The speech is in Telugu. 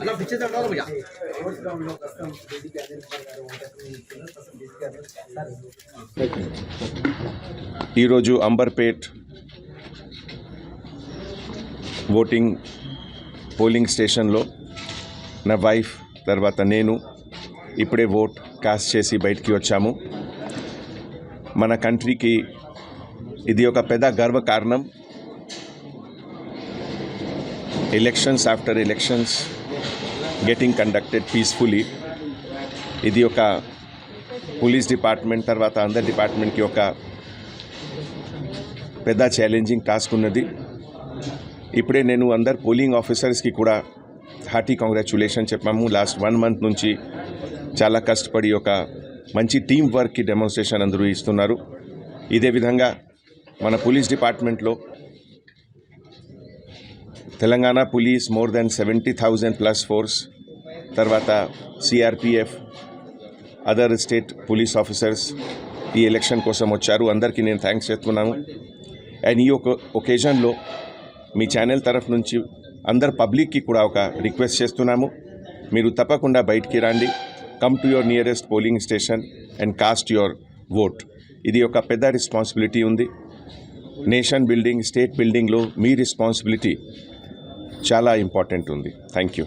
అలా పిచ్చే భయ్యా. ఈరోజు అంబర్పేట్ ఓటింగ్ పోలింగ్ స్టేషన్లో నా వైఫ్ తర్వాత నేను ఇప్పుడే ఓట్ కాస్ట్ చేసి బయటికి వచ్చాము. మన కంట్రీకి ఇది ఒక పెద్ద గర్వ కారణం elections after elections getting conducted peacefully ఇది ఒక పోలీస్ డిపార్ట్మెంట్ తర్వాత అందరి డిపార్ట్మెంట్కి ఒక పెద్ద ఛాలెంజింగ్ టాస్క్ ఉన్నది. ఇప్పుడే నేను అందరు పోలింగ్ ఆఫీసర్స్కి కూడా హార్టీ కాంగ్రాచులేషన్ చెప్పాము. లాస్ట్ వన్ మంత్ నుంచి చాలా కష్టపడి ఒక మంచి టీం వర్క్కి డెమోన్స్ట్రేషన్ అందరూ ఇస్తున్నారు. ఇదే విధంగా మన పోలీస్ డిపార్ట్మెంట్లో Telangana police more than seventy thousand plus force తర్వాత CRPF other state police officers ఈ ఎలక్షన్ కోసం వచ్చారు. అందరికీ నేను థ్యాంక్స్ చెప్తున్నాను. అండ్ ఈ ఒక ఒకేజన్లో మీ ఛానల్ తరఫు నుంచి అందరు పబ్లిక్కి కూడా ఒక రిక్వెస్ట్ చేస్తున్నాము. మీరు తప్పకుండా బయటికి రండి. Come to your nearest polling station and cast your vote ఇది ఒక పెద్ద రెస్పాన్సిబిలిటీ ఉంది. నేషన్ బిల్డింగ్ స్టేట్ బిల్డింగ్లో మీ రెస్పాన్సిబిలిటీ చాలా ఇంపార్టెంట్ ఉంది. Thank you